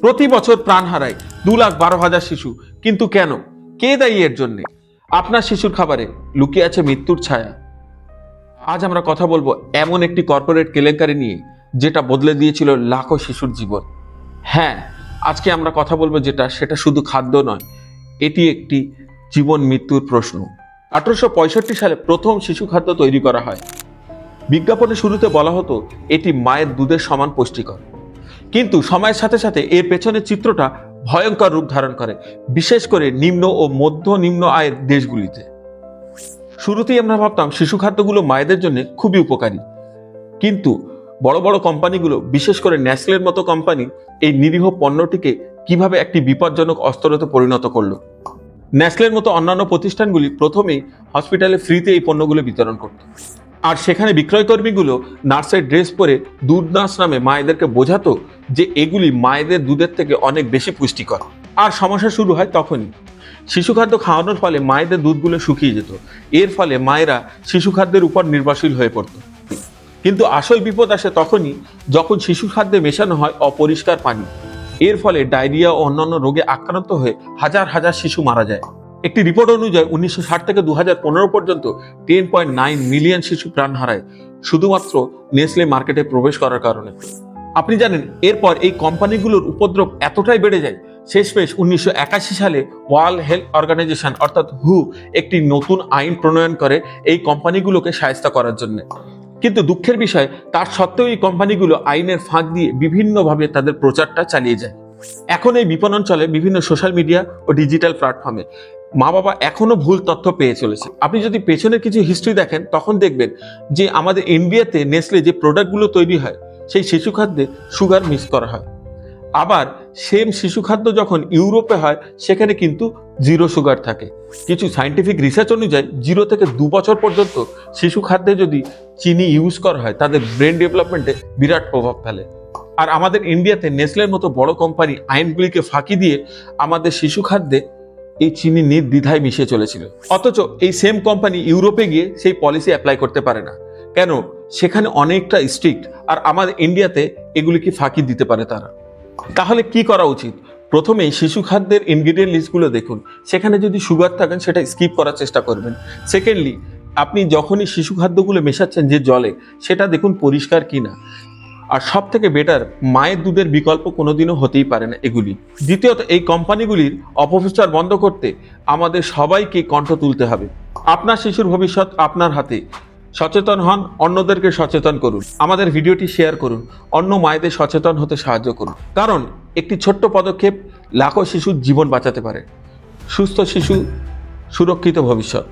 প্রতি বছর প্রাণ হারায় দু লাখ বারো হাজার শিশু। কিন্তু কেন? কে দায়ী এর জন্য? আপনার শিশুর খাবারে লুকিয়ে আছে মৃত্যুর ছায়া। আজ আমরা কথা বলব এমন একটি কর্পোরেট কেলেঙ্কারি নিয়ে, যেটা বদলে দিয়েছিল লাখো শিশুর জীবন। হ্যাঁ আজকে আমরা কথা বলব যেটা, সেটা শুধু খাদ্য নয়, এটি একটি জীবন মৃত্যুর প্রশ্ন। আঠারোশো পঁয়ষট্টি সালে প্রথম শিশু খাদ্য তৈরি করা হয়। বিজ্ঞাপনের শুরুতে বলা হতো, এটি মায়ের দুধের সমান পুষ্টিকর। কিন্তু সময়ের সাথে সাথে এর পেছনের চিত্রটা ভয়ঙ্কর রূপ ধারণ করে, বিশেষ করে নিম্ন ও মধ্য নিম্ন আয়ের দেশগুলিতে। শুরুতেই আমরা ভাবতাম শিশু খাদ্যগুলো মায়েদের জন্য খুবই উপকারী। কিন্তু বড় বড় কোম্পানিগুলো, বিশেষ করে ন্যাসলের মতো কোম্পানি, এই নিরীহ পণ্যটিকে কীভাবে একটি বিপজ্জনক অস্ত্রতে পরিণত করল? ন্যাসলের মতো অন্যান্য প্রতিষ্ঠানগুলি প্রথমেই হসপিটালে ফ্রিতে এই পণ্যগুলো বিতরণ করত। আর সেখানে বিক্রয়কর্মীগুলো নার্সের ড্রেস পরে দুধ নার্স নামে মায়েদেরকে বোঝাতো যে এগুলি মায়েদের দুধের থেকে অনেক বেশি পুষ্টিকর। আর সমস্যা শুরু হয় তখনই। শিশু খাদ্য খাওয়ানোর ফলে মায়েদের দুধগুলো শুকিয়ে যেত। এর ফলে মায়েরা শিশু খাদ্যের উপর নির্ভরশীল হয়ে পড়ত। কিন্তু আসল বিপদ আসে তখনই যখন শিশু খাদ্যে মেশানো হয় অপরিষ্কার পানি। এর ফলে ডায়রিয়া ও অন্যান্য রোগে আক্রান্ত হয়ে হাজার হাজার শিশু মারা যায়। একটি রিপোর্ট অনুযায়ী উনিশশো ষাট থেকে দু হাজার পনেরো পর্যন্ত টেন পয়েন্ট নাইন মিলিয়ন শিশু প্রাণ হারায়, শুধুমাত্র নেসলে মার্কেটে প্রবেশ করার কারণে। আপনি জানেন, এরপর এই কোম্পানিগুলোর উপদ্রব এতটাই বেড়ে যায়, শেষমেশ উনিশশো একাশি সালে ওয়ার্ল্ড হেলথ অর্গানাইজেশন, অর্থাৎ হু, একটি নতুন আইন প্রণয়ন করে এই কোম্পানিগুলোকে সাহায্য করার জন্য। কিন্তু দুঃখের বিষয়, তার সত্ত্বেও এই কোম্পানিগুলো আইনের ফাঁক দিয়ে বিভিন্নভাবে তাদের প্রচারটা চালিয়ে যায়। এখন এই বিপণন চলে বিভিন্ন সোশ্যাল মিডিয়া ও ডিজিটাল প্ল্যাটফর্মে। মা বাবা এখনও ভুল তথ্য পেয়ে চলেছে। আপনি যদি পেছনের কিছু হিস্ট্রি দেখেন, তখন দেখবেন যে আমাদের ইন্ডিয়াতে নেসলে যে প্রোডাক্টগুলো তৈরি হয় সেই শিশু খাদ্যে সুগার মিক্স করা হয়। আবার সেম শিশু খাদ্য যখন ইউরোপে হয়, সেখানে কিন্তু জিরো সুগার থাকে। কিছু সাইন্টিফিক রিসার্চ অনুযায়ী জিরো থেকে দু বছর পর্যন্ত শিশু খাদ্যে যদি চিনি ইউজ করা হয়, তাদের ব্রেন ডেভেলপমেন্টে বিরাট প্রভাব ফেলে। আর আমাদের ইন্ডিয়াতে নেসলের মতো বড় কোম্পানি আইনগুলিকে ফাঁকি দিয়ে আমাদের শিশু খাদ্যে এই চিনি নির্দ্বিধায় মিশিয়ে চলেছিল। অথচ এই সেম কোম্পানি ইউরোপে গিয়ে সেই পলিসি অ্যাপ্লাই করতে পারে না। কেন? সেখানে অনেকটা স্ট্রিক্ট আর আমাদের ইন্ডিয়াতে এগুলিকে ফাঁকি দিতে পারে তারা? তাহলে কি করা উচিত? প্রথমেই শিশু খাদ্যের ইনগ্রিডিয়েন্ট লিস্টগুলো দেখুন। সেখানে যদি সুগার থাকেন, সেটা স্কিপ করার চেষ্টা করবেন। সেকেন্ডলি আপনি যখনই শিশু খাদ্যগুলো মেশাচ্ছেন যে জলে, সেটা দেখুন পরিষ্কার কি না আর সব থেকে বেটার মায়ের দুধের বিকল্প কোনোদিনও হতেই পারে না এগুলি। দ্বিতীয়ত, এই কোম্পানিগুলির অপপ্রচার বন্ধ করতে আমাদের সবাইকে কণ্ঠ তুলতে হবে। আপনার শিশুর ভবিষ্যৎ আপনার হাতে। সচেতন হন, অন্যদেরকে সচেতন করুন। আমাদের ভিডিওটি শেয়ার করুন, অন্য মায়েদের সচেতন হতে সাহায্য করুন। কারণ, একটি ছোট্ট পদক্ষেপ লাখো শিশুর জীবন বাঁচাতে পারে। সুস্থ শিশু সুরক্ষিত ভবিষ্যৎ।